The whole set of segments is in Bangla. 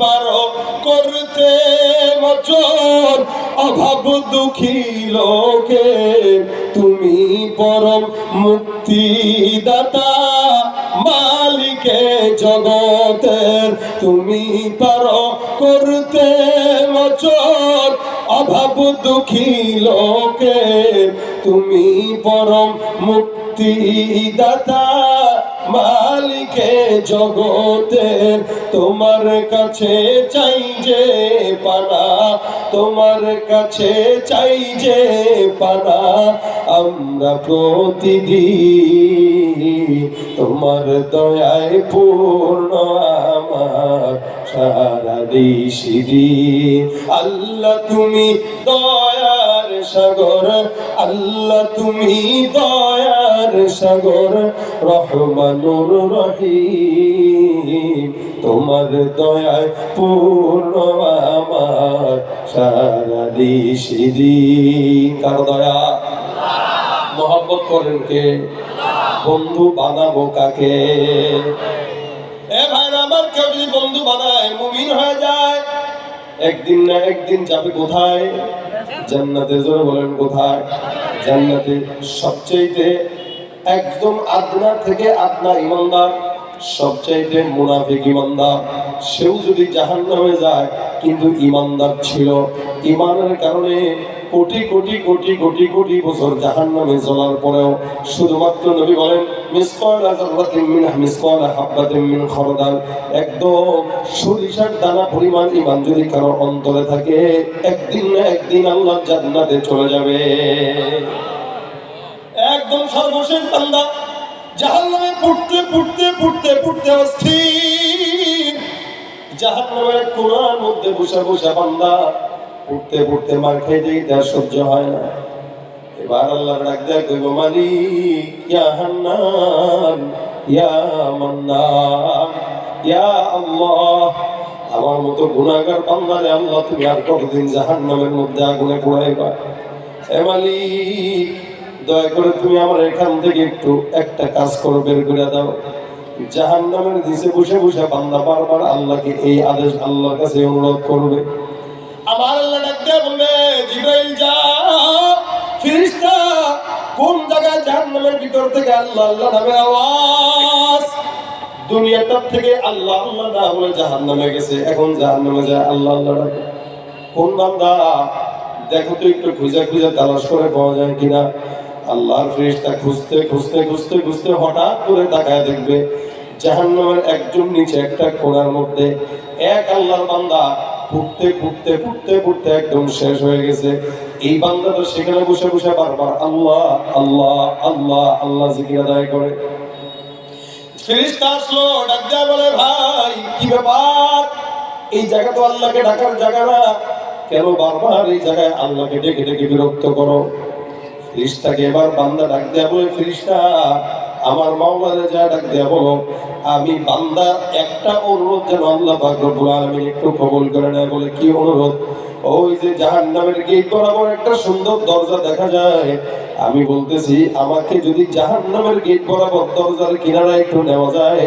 পারো করতে মচন অভাব দুঃখী লোকে, তুমি পরম মুক্তিদাতা, মালিকে জগতের, তুমি পারো করতে মচন অভাব দুঃখী লোকে, তুমি পরম মুক্তিদাতা। মালিকে জগতের তোমার কাছে চাই যে পানা, তোমার কাছে চাই যে পানা। আমরা প্রতিদিন তোমার দয়ায় পূর্ণ আমার সারা দিশিদি আল্লাহ তুমি দয়ার সাগর, আল্লাহ তুমি দয়ার সাগর, রহমানুর রহিম। তোমার দয়ায় পূর্ণ আমার সারা দিশিদি কার দয়া? মহব্বত করেন কে? বন্ধু বানাবো কাকে? কেউ যদি বন্ধু বানায়, মুমিন হয়ে যায়, একদিন না একদিন যাবে কোথায়? জান্নাতে, জোরে বলেন কোথায়? জান্নাতে সবচেয়েতে একদম আদনা থেকে আপনার ইমানদার। সবচাইতে মুনাফিক ইমানদার, সেও যদি জাহান্নামে যায়, কিন্তু ইমানদার ছিল। ইমানের কারণে কোটি কোটি কোটি কোটি কোটি বছর জাহান্নামে চলার পরেও শুধুমাত্র নবী বলেন আল্লাহ জান্নাতে চলে যাবে। একদম সর্বশেষ জাহান্নামে পড়তে পড়তে পড়তে পড়তে অস্থির। জাহান্নামের কোনার মধ্যে বসে বসে বান্দা পড়তে পড়তে মার খাইতে তার সহ্য হয় না। এবার আল্লাহ ডাক দেয়, কইব, মালিক, ইয়া হান্নান, ইয়া মান্নান, ইয়া আল্লাহ। আমার মতো গুনাহগার বান্দারে আল্লাহ, তুমি আর কতদিন জাহান্নামের মধ্যে আগুনে পোড়াইবা? হে মালিক দয়া করে তুমি আমার এখান থেকে একটু, একটা কাজ করো, বের করে দাও। জাহান নামের দিছে বসে বসে বান্দা বারবার আল্লাহকে এই আদেশ আল্লাহর কাছে অনুরোধ করবে। আমার আল্লাহ ডাক দিয়ে বলবে, জিব্রাইল, যা। ফিরিস্তা, কোন জায়গায় জাহান্নামের ভিতর থেকে আল্লাহ আল্লাহ নামে আওয়াজ? দুনিয়াটার থেকে আল্লাহ আল্লাহ না বলে জাহান্নামে গেছে। এখন জাহান্নামে যায় আল্লাহ আল্লাহ ডাকে। কোন বান্দা, দেখো তো একটু খুঁজে খুঁজে তালাশ করে পাওয়া যায় কিনা। আল্লাহর ফেরেশতা খুঁজতে খুঁজতে খুঁজতে খুঁজতে হঠাৎ করে তাকায় দেখবে জাহান্নামের একজন নিচে একটা কোণার মধ্যে এক আল্লাহর বান্দা ফুটতে ফুটতে ফুটতে ফুটতে একদম শেষ হয়ে গেছে। এই বান্দা তো সেখানে বসে বসে বারবার আল্লাহ আল্লাহ আল্লাহ আল্লাহ জিকির আদায় করে। ফেরেশতা আসলো, ডাক দেয়া বলে, ভাই, কি ব্যাপার? এই জায়গা তো আল্লাহকে ডাকার জায়গা না। কেন বারবার এই জায়গায় আল্লাহকে ডেকে ডেকে বিরক্ত করো? ফিরিস্তাকে এবার বান্দা ডাক দেয়া বলে, ফিরিস্তা, আমার মাওলারে যা ডাক দেয়া আমি বান্দা, একটা অনুরোধ যেন আল্লাহ ভাগ্যপুর আমি একটু কবল করে নেয় বলে কি অনুরোধ? ওই যে জাহান্নামের গেট বরাবর একটা সুন্দর দরজা দেখা যায়। আমি বলতেছি, আমাকে যদি জাহান্নামের গেট বরাবর দরজার কিনারা একটু নেওয়া যায়,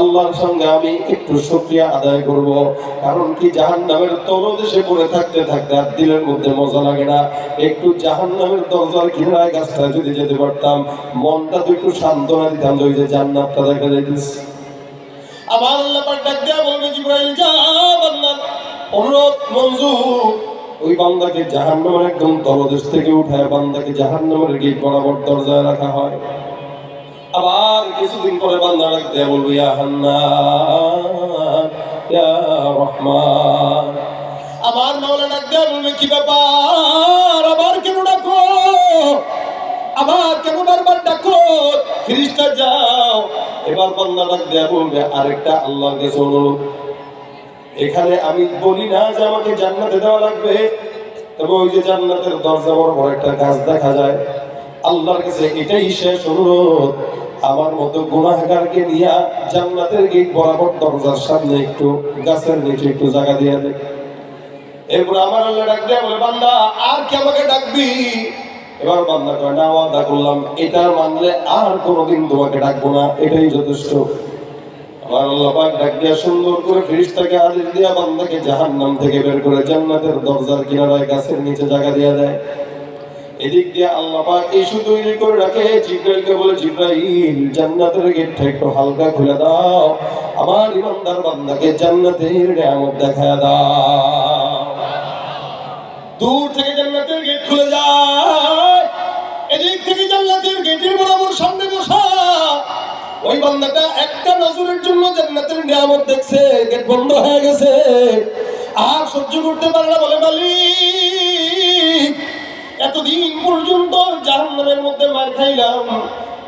আল্লাহর সঙ্গে আমি একটু শুকরিয়া আদায় করব। কারণ কি জাহান্নামের তলদেশে পড়ে থাকতে থাকতে আর দিলের মধ্যে মজা লাগে না। একটু জাহান্নামের দরজার কিনারায় গাছটা যদি যেতে পারতাম, মনটা তো একটু সান্ত্বনা দিতাম যে জান্নাতটা দেখা যাইতেছে। আমার আল্লাহ ডাক দেয়া বলবে, জিব্রাইল, যা বান্দার অনুরোধ, মঞ্জুর। ওই বান্দাকে জাহান্নামের একদম তলদেশ থেকে উঠায় বান্দাকে জাহান্নামের গেট বরাবর দরজায় রাখা হয়। আবার কিছুদিন পরে বান্দা ডাক দেয়া, বলবে, ইয়া হান্নান, ইয়া রহমান। আমার মাওলা ডাক দেয়া, বলবে, কি ব্যাপার? আবার কেন ডাকো? আবার কেন বারবার ডাকো? ফিরিস্তা যাও। এবার বান্দা ডাক দেয়া, বলবে, আরেকটা আল্লাহর কাছে অনুরোধ। এখানে আমি বলি না যে আমাকে জান্নাতে দেওয়া লাগবে, তবে ওই যে জান্নাতের দরজা বড় বড় একটা গাছ দেখা যায়। আল্লাহর কাছে এটাই শেষ অনুরোধ। আমার মতো গুনাহগারকে নিয়ে জান্নাতের গেট বরাবর দরজার সামনে একটু, গাছের নিচে একটু জায়গা দিয়ে দে। এরপর আমার আল্লাহ ডাক দিয়ে বলে, বান্দা, আর কি আমাকে ডাকবি? এবার বান্দা কয়, না, ওয়াদা করলাম। এটা মানলে আর কোনোদিন তোমাকে ডাকবো না। এটাই যথেষ্ট। জান্নাতের হালকা খুলে দাও। আমার ইমানদার বান্দাকে জান্নাতের নিয়ামত দূর থেকে জান্নাতের গেট খুলে যায়। এদিক থেকে জান্নাতের গেটের বরাবর সামনে বসা। ওই বান্দাটা একটা নজরের জন্য জান্নাতের নিয়ামত দেখছে, গেট বন্ধ হয়ে গেছে। আর সহ্য করতে পারে না বলে মালিক। এতদিন পর্যন্ত জাহান্নামের মধ্যে মার খাইলাম।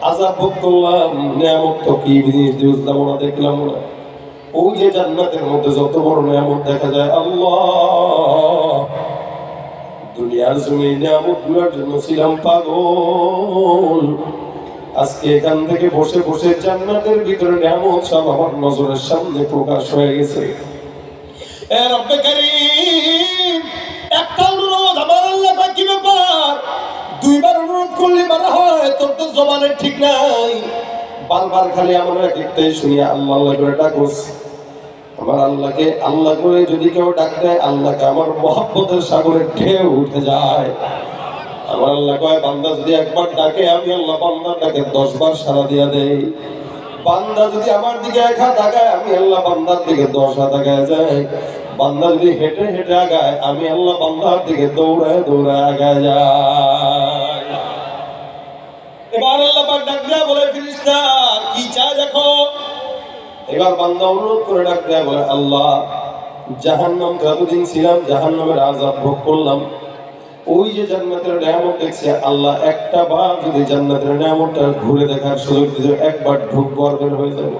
আজাব ভোগ করলাম, নিয়ামত তো কি জিনিস বুঝলাম না দেখলাম না। ওই যে জান্নাতের মধ্যে যত বড় নিয়ামত দেখা যায়, আল্লাহ। দুনিয়ার জমি নিয়ামতগুলার জন্য ছিলাম পাগল। আজকে এখান থেকে বসে বসে জান্নাতের ভিতরে নিয়ামত সব আমার নজরের সামনে প্রকাশ হয়ে গেছে। আমার আল্লাহ দুইবার করলে হয়, তোর তো জমানের ঠিক নাই। বারবার খালি আমরা শুনি আল্লাহ আল্লাহ করে আল্লাহকে, আল্লাহ করে যদি কেউ ডাক দেয়, আল্লাহকে আমার মহাব্বতের সাগরে ঢেউ উঠে যায়। আমার আল্লাহ কয়, বান্দা যদি একবার ডাকে, আমি আল্লাহ বান্দার ডাকে দশ বার সারা দিয়া দেই। বান্দা যদি আমার দিকে এক হাত আগায়, আমি আল্লাহ বান্দার দিকে দশ হাত আগায় যাই। বান্দা যদি হেঁটে হেঁটে আগায়, আমি আল্লাহ বান্দার দিকে দৌড়ায় দৌড়ায় আগায় যাই। এবার আল্লাহ পাক ডাক দেয়া বলে, ফিরিস্তা, কি চায় দেখো? এবার বান্দা অনুরোধ করে ডাক দেয়া বলে, আল্লাহ জাহান্নাম যতদিন ছিলাম, জাহান্নামের আজাব ভোগ করলাম। ওই যে জান্নাতের নিয়ামত দেখছে, আল্লাহ একটা বার যদি জান্নাতের নিয়ামতটা ঘুরে দেখার সুযোগ দিতে একবার ঢুকবো আর বের হয়ে যাব।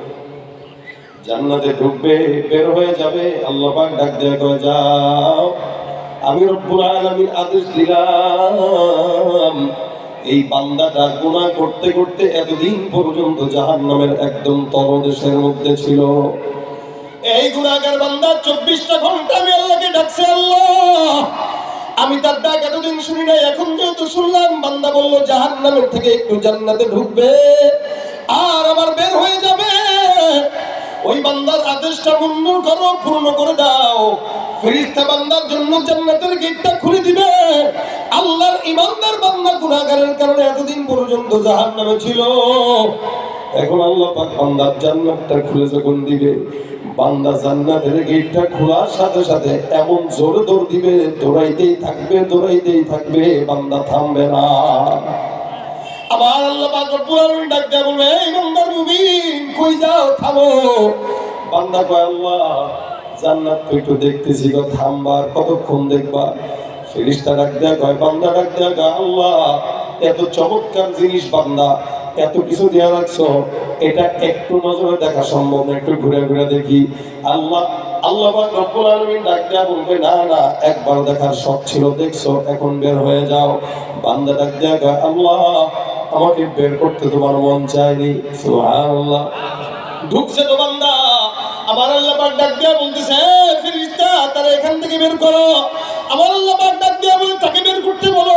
জান্নাতে ঢুকবে, বের হয়ে যাবে, আল্লাহ পাক ডাক দেয়া কয়ে যাও, আমি রব্বুল আলামিন আদেশ দিলাম, এই বান্দাটা গুনাহ করতে করতে এতদিন পর্যন্ত জাহান্নামের একদম তলদেশের মধ্যে ছিল। এই গুনাহগার বান্দা, চব্বিশটা ঘণ্টা আমি আল্লাহকে ডাকছে, আল্লাহ আমি তার ডাক এতদিন শুনি নাই, এখন যেহেতু শুনলাম, বান্দা বলল, জাহান্নামের থেকে একটু জান্নাতে ঢুকবে আর আমার বের হয়ে যাবে। ওই বান্দার আদেশটা মঞ্জুর করো, পূর্ণ করে দাও। ফেরিস্তা বান্দার জন্য জান্নাতের গেটটা খুলে দিবে। আল্লাহর ইমানদার বান্দা গুনাহগারের কারণে এতদিন পর্যন্ত জাহান্নামে ছিল। এখন আল্লাহ পাক বান্দার জান্নাতটা খুলে যখন দিবে, বান্দা জান্নাতের গেটটা খোলার সাথে সাথে এমন জোরে দৌড় দিবে, দৌড়াইতেই থাকবে দৌড়াইতেই থাকবে, বান্দা থামবে না। আবার আল্লাহ পাক আলামিন ডাক দেয়া বলবে, এই বান্দার মুমিন, কই যাও, থামো। বান্দা কয়, আল্লাহ, জান্নাত তো একটু দেখতেছি গো থামবার কতক্ষণ দেখবা? ফেরেশতা ডাক দেয়া কয়, বান্দা ডাক দেয়া আল্লাহ, এত চমৎকার জিনিস বান্দা এত কিছু দেয়া রাখছো এটা একটু নজরে দেখা সম্ভব না, একটু ঘুরে ঘুরে দেখি। আল্লাহ আল্লাহ ডাক বলবে, না একবার দেখার ছিল, দেখছ, এখন বের হয়ে যাও। বান্দা ডাক আল্লাহ, আমাকে বের করতে মন চায়নি। ঢুকছে তো বান্দা। আমার আল্লাহ ডাক দিয়া বলতেছে "এ ফেরেশতা, তারা এখান থেকে বের করো। আমার আল্লাহ ডাক দিয়া বলে, তাকে বের করতে বলো।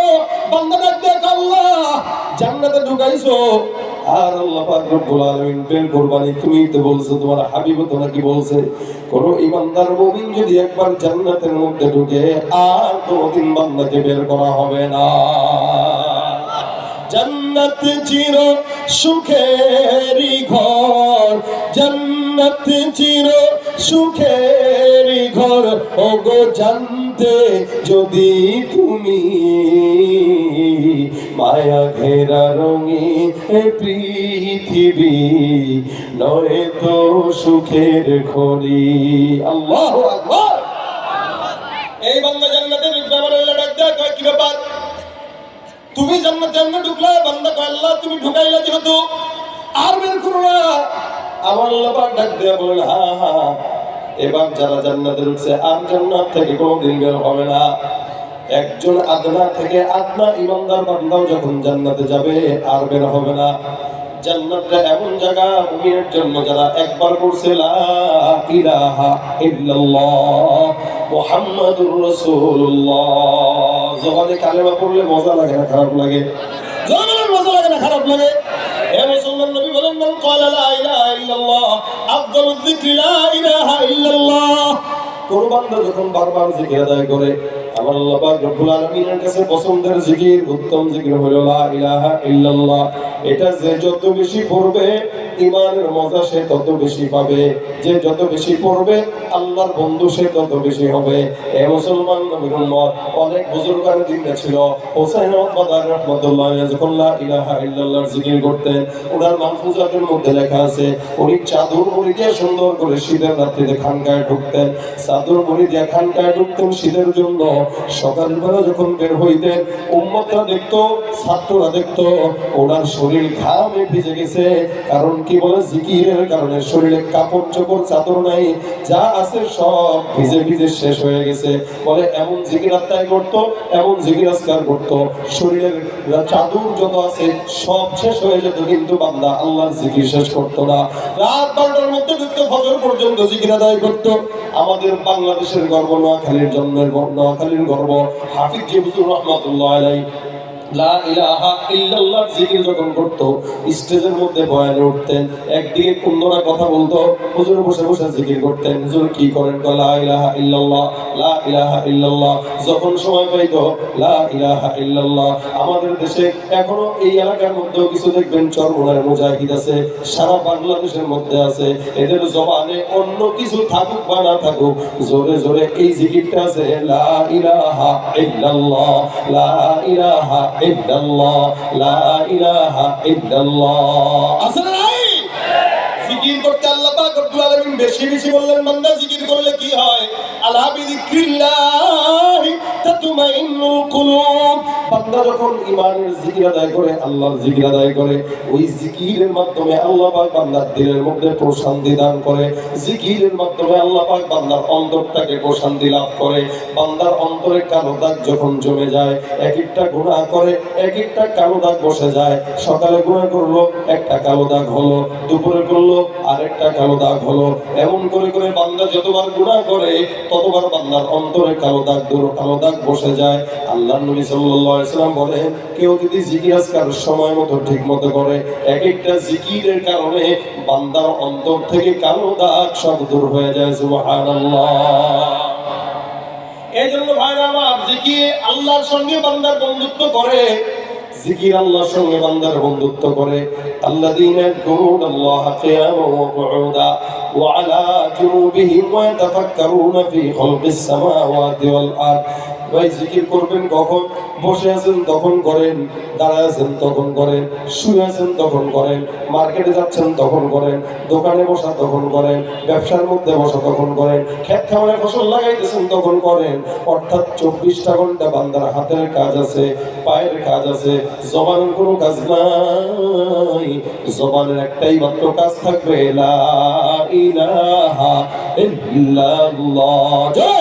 বান্দা ডাক দিয়া আল্লাহ, জান্নাতে ঢুকাইছো। আর আল্লাহ পাক রব্বুল আলামিন বের করবানি তুমি তো বলছো, তোমার হাবিব তো নাকি বলছে, কোন ইমানদার মুমিন যদি একবার জান্নাতের মধ্যে ঢুকে, আর কোনদিন বান্দাকে বের করা হবে না। জন্নত চির সুখেরি ঘর, জন্নত চির সুখেরি ঘর, ওগো জানতে যদি তুমি মায়া ঘেরা রঙে পৃথিবী নয় তো সুখের খনি। আল্লাহ এই বান্দা দেয়, কয়, কি ব্যাপার? তুমি জান্নাতে এমনি ঢুকলা? বান্দা কয় তুমি ঢুকাইলা যেহেতু আর বের করো না। আমার আল্লাহ ডাক দেয়া বলেন হা হা। এবার যারা জান্নাতে ঢুকছে, আর জান্নাত থেকে কোনোদিন বের হবে না। একজন আদনা থেকে আদনা ইমানদার বান্দাও যখন জান্নাতে যাবে, আর বের হবে না। জান্নাতটা এমন জায়গা, মুমিনের জন্য যারা একবার করছে লা ইলাহা ইল্লাল্লাহ মুহাম্মাদুর রাসূলুল্লাহ। জবানে কালেমা পড়লে মজা লাগে না, খারাপ লাগে? মজা লাগে না, খারাপ লাগে? হে মুসলমান নবী বলেন, মান ক্বালা লা ইলাহা ইল্লাল্লাহ আফদালুল যিকরি, লা ইলাহা ইল্লাল্লাহ। কোন বান্দা যখন বারবার জিকির আদায় করে এটা যে যত বেশি পড়বে ইমানের মজা সে তত বেশি পাবে। যে যত বেশি পড়বে, আল্লাহর বন্ধু সে তত বেশি হবে। এ মুসলমান নবীর অনেক বুজুর্গান দিনটা ছিল। যখন লা ইলাহা ইল্লাল্লাহর জিকির করতেন, ওনার মাহফুজাতের মধ্যে লেখা আছে, উনি চাদর মুড়ি দিয়ে সুন্দর করে শীতের রাত্রিতে খানকায় ঢুকতেন। চাদর মুড়ি দিয়ে খানকায় ঢুকতেন শীতের জন্য। সকালবেলা যখন বের হইতেন উম্মতরা দেখতো, ছাত্ররা দেখতো, ওনার শরীর ঘামে ভিজে গেছে। কারণ কি বলে? জিকিরের কারণে শরীরে কাপড় চোপড়, চাদর নাই, যা আছে সব ভিজে ভিজে শেষ হয়ে গেছে। বলে, এমন জিকির আত্মায় করতো, এমন জিকির আজকার করতো। শরীরের চাদর যত আছে, সব শেষ হয়ে যেত, কিন্তু বান্দা আল্লাহর জিকির শেষ করতো না। রাত বারোটার মধ্যে ঢুকতো ফজর পর্যন্ত জিকির আদায় করতো। আমাদের বাংলাদেশের গর্ব নোয়াখালীর জন্মের নোয়াখালীর গর্ব। হাফিজ জিবুর রহমতুল্লাহ আলাই লা ইল্লাল্লাহ জিকির যখন করতো, স্টেজের মধ্যে বয়ানে উঠতেন, একদিকে কুন্দরা কথা বলতো, হুজুর বসে বসে জিকির করতেন, হুজুর কি করেন? লা ইল্লাল্লাহ যখন সময় পাইতো, লা ইল্লাল্লাহ, আমাদের দেশে এখনও এই এলাকার মধ্যেও কিছু দেখবেন, চরমোনার মুজাহিদ আছে, সারা বাংলাদেশের মধ্যে আছে, এদের জবানে অন্য কিছু থাকুক বা না থাকুক, জোরে জোরে এই জিকিরটা আছে, লা ইলাহা ইল্লাল্লাহ, লা ইলাহা ইল্লাল্লাহ, লা ইলাহা ইল্লাল্লাহ। আছে না নাই? জিকির করতে আল্লাহ পাক রব্বুল আলামিন বেশি বেশি বললেন, বান্দা, জিকির করলে কি হয়? আলা বিযিক্রিল্লাহ তাতমাইন্নুল কুলুব। বান্দা যখন ঈমানের জিকির আদায় করে, আল্লাহর জিকির আদায় করে, ওই জিকিরের মাধ্যমে আল্লাহ পাক বান্দার দিলের মধ্যে প্রশান্তি দান করে, জিকিরের মাধ্যমে আল্লাহ পাক বান্দার অন্তরটাকে প্রশান্তি লাভ করে, বান্দার অন্তরে কালো দাগ যখন জমে যায়, এক একটা গুনাহ করে, এক একটা কালো দাগ বসে যায়। সকালে গুনাহ করল, একটা কালো দাগ হলো, দুপুরে করল, আরেকটা কালো দাগ হলো। এমন করে করে বান্দা যতবার গুনাহ করে, ততবার বান্দার অন্তরে কালো দাগ দূর, কালো দাগ বসে যায়। আল্লাহ নবী সাল্লাল্লাহু আলাইহি সাল্লাম বলেন কেউ যদি জিজ্ঞাস কার সময় মতো ঠিক মতো করে এক একটা জিকিরের কারণে বান্দার অন্তর থেকে কালো দাগ সব দূর হয়ে যায়, সুবহানাল্লাহ। এই জন্য ভাইরা আমার জিকি আল্লাহর সঙ্গে বান্দার বন্ধুত্ব করে। জিকির আল্লাহর সঙ্গে বান্দার বন্ধুত্ব করে। আল্লাযীনা ইয়াকুরুন আল্লাহ কিয়াম ওয়া কুউদা ওয়া আলা জুনুবিহিম ওয়া ইয়াতাফাক্কারুনা ফি খালকিস সামাওয়াতি ওয়াল আরদ। ভাই জিকির করবেন কখন? বসে আছেন তখন করেন, দাঁড়ায় আছেন তখন করেন, শুয়ে আছেন তখন করেন, মার্কেটে যাচ্ছেন তখন করেন, দোকানে বসা তখন করেন, ব্যবসার মধ্যে বসা তখন করেন, খেত খামারে ফসল লাগাইতেছেন তখন করেন। অর্থাৎ চব্বিশটা ঘণ্টা বান্দার হাতের কাজ আছে, পায়ের কাজ আছে, জবানের কোনো কাজ নাই। জবানের একটাই মাত্র কাজ থাকবে, লা ইলাহা ইল্লাল্লাহ।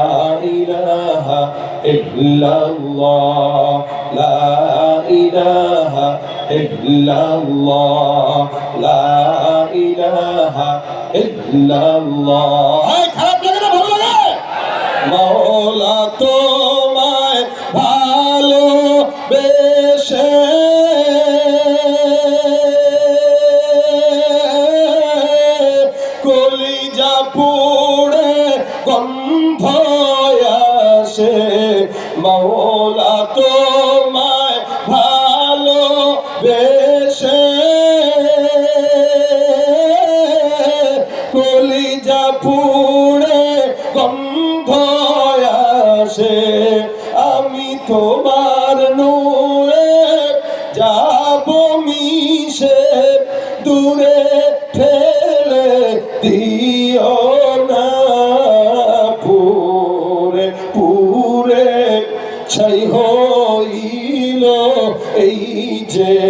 إلا الله لا إله إلا الله لا إله إلا الله এই খারাপ লাগে না ভালো লাগে মৌলা তোমায় ভালো বেশে কলিজা পুড়ে গন্ধ আসে 帮我。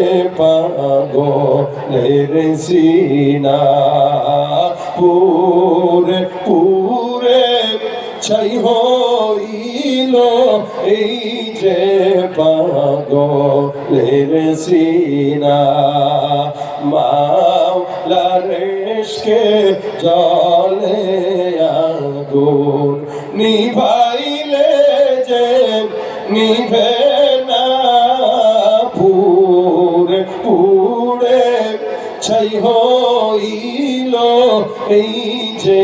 যে পাগলের সিনা। পুরে পুরে ছাই হইল এই যে পাগলের সিনা। মাওলার ইশকে জলে আগুন নিভাইলে যে নিভে ছাই হইল, এই যে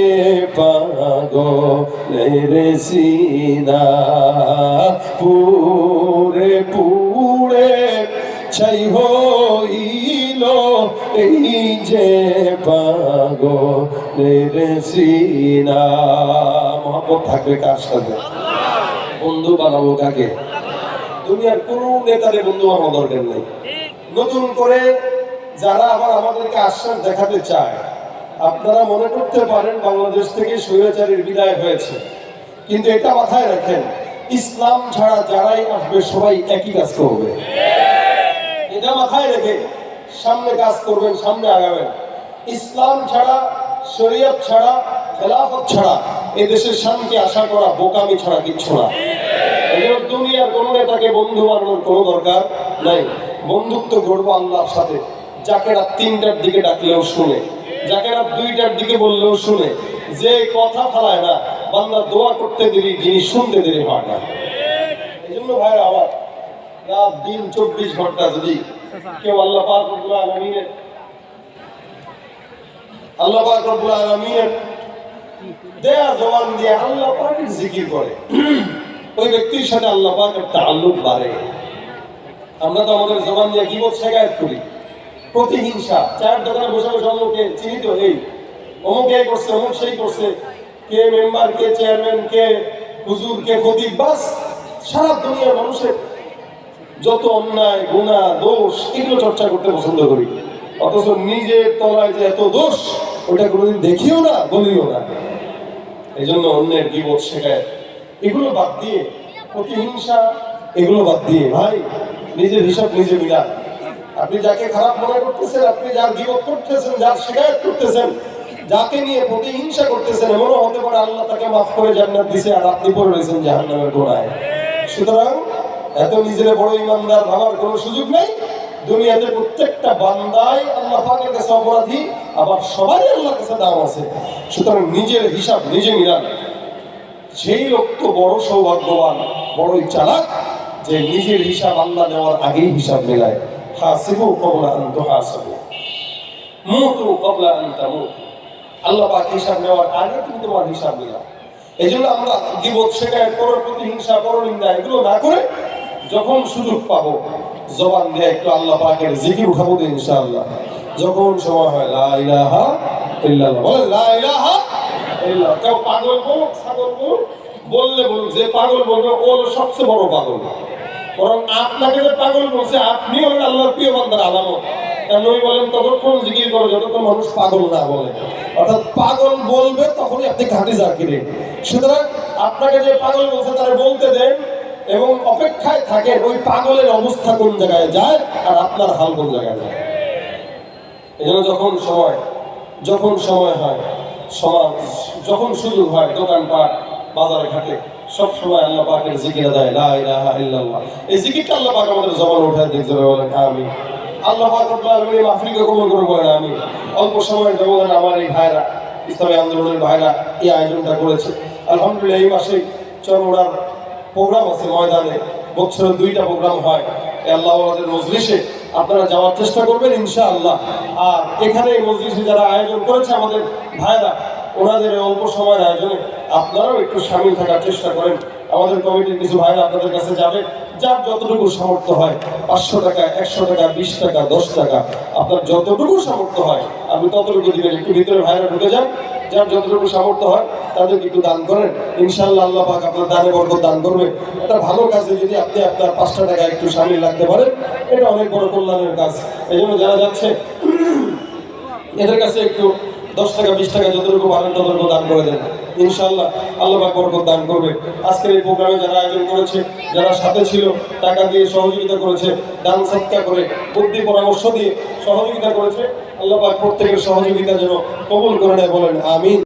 পাগলের সিনা। পুরে পুরে ছাই হইল, এই যে পাগলের সিনা। মহব্বত থাকবে কার সাথে? বন্ধু বানাবো কাকে? দুনিয়ার কোন নেতারে বন্ধু বানানো দরকার নেই। নতুন করে যারা আবার আমাদেরকে আশ্বাস দেখাতে চায়, আপনারা মনে করতে পারেন বাংলাদেশ থেকে স্বৈরাচারীর বিদায় হয়েছে। কিন্তু এটা মাথায় রাখেন, ইসলাম ছাড়া যারাই আসবে সবাই একই কাজ করবে। এটা মাথায় রেখে সামনে কাজ করবেন, সামনে আগাবেন। ইসলাম ছাড়া, শরীয়ত ছাড়া, খেলাফত ছাড়া এদেশের শান্তি আশা করা, বোকামি ছাড়া কিচ্ছু না। দুনিয়ার কোনো নেতাকে বন্ধু বানানোর কোনো দরকার নাই। বন্ধুত্ব গড়বো আল্লাহর সাথে। যাকে রাত তিনটার দিকে ডাকলেও শুনে। যাকে রাত দুইটার দিকে বললেও শুনে। যে কথা ফালায় না, বান্দা দোয়া করতে দেরি, যিনি শুনতে দেরি হয় না। এই জন্য ভাইরা আমার রাত দিন চব্বিশ ঘণ্টা যদি কেউ আল্লাহ পাক রব্বুল আলামিনের আল্লাহ পাক রব্বুল আলামিনের দেয়া জবান দিয়ে আল্লাহ পাকের জিকির করে। ওই ব্যক্তির সাথে আল্লাহ পাকের তাল্লুক বাড়ে। আমরা তো আমাদের জবান দিয়ে কি বলছে করি? প্রতিহিংসা চার দোকানে বসে বসে অমুকে চিনি তো এই অমুক এই করছে, অমুক সেই করছে। কে মেম্বার কে চেয়ারম্যান কে হুজুর, কে খতিব, বাস সারা দুনিয়ার মানুষের যত অন্যায়, গুণা, দোষ, এগুলো চর্চা করতে পছন্দ করি। অথচ নিজের তলায় যে এত দোষ, ওটা কোনোদিন দেখিও না, বলিও না। এই জন্য অন্যের বিপদ শেখায়। এগুলো বাদ দিয়ে, প্রতিহিংসা, এগুলো বাদ দিয়ে, ভাই, নিজের হিসাব নিজে মিলান। আপনি যাকে খারাপ মনে করতেছেন, আপনি যার বিপদ করতেছেন, যার শিকায়ত করতেছেন, যাকে নিয়ে প্রতিহিংসা করতেছেন, এমনও হতে পারে আল্লাহ তাকে মাফ করে জান্নাত দিছে আর আপনি পড়ে রয়েছেন জাহান্নামের গোড়ায়। সুতরাং এত নিজের বড় ইমানদার ভাবার কোনো সুযোগ নেই। দুনিয়াতে প্রত্যেকটা বান্দাই আল্লাহ পাকের কাছে অপরাধী, আবার সবারই আল্লাহর কাছে দাম আছে। সুতরাং নিজের হিসাব নিজে মিলান। সেই লোক তো বড় সৌভাগ্যবান, বড়ই চালাক, যে নিজের হিসাব আল্লাহ নেওয়ার আগেই হিসাব মেলায়। হাসিবু কবলা আন্ত হাসিবু মুতু কবলা আন্ত মুতু আল্লাহ পাক হিসাব নেওয়ার আগে তুমি তোমার হিসাব নিলাম। এই জন্য আমরা গিবত শেখায় পর প্রতিহিংসা পরনিন্দা এগুলো না করে যখন সুযোগ পাবো, জবান দিয়ে একটু আল্লাহ পাকের জিকির উঠাবো তো ইনশাআল্লাহ। যখন সময় হয়, লা ইলাহা ইল্লাল্লাহ। বলে লা ইলাহা কেউ পাগল বলুক ছাগল বলুক বললে বলুক, যে পাগল বলবে, ও হলো সবচেয়ে বড় পাগল। বরং আপনাকে যে পাগল বলছে আপনি হলেন আল্লাহর প্রিয় বান্দার আলামত। ওই বলেন ততক্ষণ জিকির করো যতক্ষণ মানুষ পাগল না বলে? অর্থাৎ পাগল বলবে তখনই আপনি ঘাটে জাকিরে। সুতরাং আপনাকে যে পাগল বলছে তারা বলতে দেন এবং অপেক্ষায় থাকেন ওই পাগলের অবস্থা কোন জায়গায় যায় আর আপনার হাল কোন জায়গায় যায়। এজন্য যখন সময় যখন সময় হয়, সমাজ, যখন সুযোগ হয়, দোকানপাট, বাজারে ঘাটে সব সময় আল্লাহ পাকের জিকির দেয়, লা ইলাহা ইল্লাল্লাহ। এই জিকিরটা আল্লাহ পাক আমাদের জবান উঠায়, দেখতে বলেন আমি আল্লাহ পাক রব্বুল আলামিন মাহফিলকে কবুল করে বলেন আমি অল্প সময়ের ব্যবধানে আমার এই ভাইরা, ইসলামী আন্দোলনের ভাইরা এই আয়োজনটা করেছে। আলহামদুলিল্লাহ, এই মাসে চরমোড়ার প্রোগ্রাম আছে ময়দানে, বছরে দুইটা প্রোগ্রাম হয়। আল্লাহ আমাদের মজলিসে আপনারা যাওয়ার চেষ্টা করবেন ইনশাআল্লাহ। আর এখানে এই মজলিসে যারা আয়োজন করেছে আমাদের ভাইরা ওনাদের অল্প সময়ের আয়োজনে আপনারাও একটু সামিল থাকার চেষ্টা করেন। আমাদের কমিটির কিছু ভাইরা আপনাদের কাছে যাবে। যার যতটুকু সামর্থ্য হয়, পাঁচশো টাকা, একশো টাকা, বিশ টাকা, দশ টাকা, আপনার যতটুকু সামর্থ্য হয় আপনি ততটুকু দিবেন। একটু ভিতরে ভাইরা ঢুকে যান। যার যতটুকু সামর্থ্য হয়, তাদেরকে একটু দান করেন। ইনশাআল্লাহ আল্লাহ পাক আপনার দানে বরকত দান করবে। একটা ভালো কাজে যদি আপনি আপনার পাঁচটা টাকা একটু সামিল রাখতে পারেন, এটা অনেক বড় কল্যাণের কাজ। এই জন্য যারা যাচ্ছে, এদের কাছে একটু দশ টাকা, বিশ টাকা যতটুকু পারেন ততটুকু দান করে দেন। ইনশাল্লাহ আল্লাহ বরকত দান করবে। আজকের এই প্রোগ্রামে যারা আয়োজন করেছে, যারা সাথে ছিল, টাকা দিয়ে সহযোগিতা করেছে, দান সৎকার করে, বুদ্ধি পরামর্শ দিয়ে সহযোগিতা করেছে, আল্লাহ প্রত্যেকের সহযোগিতা যেন কবুল করে নেয় বলেন, আমিন।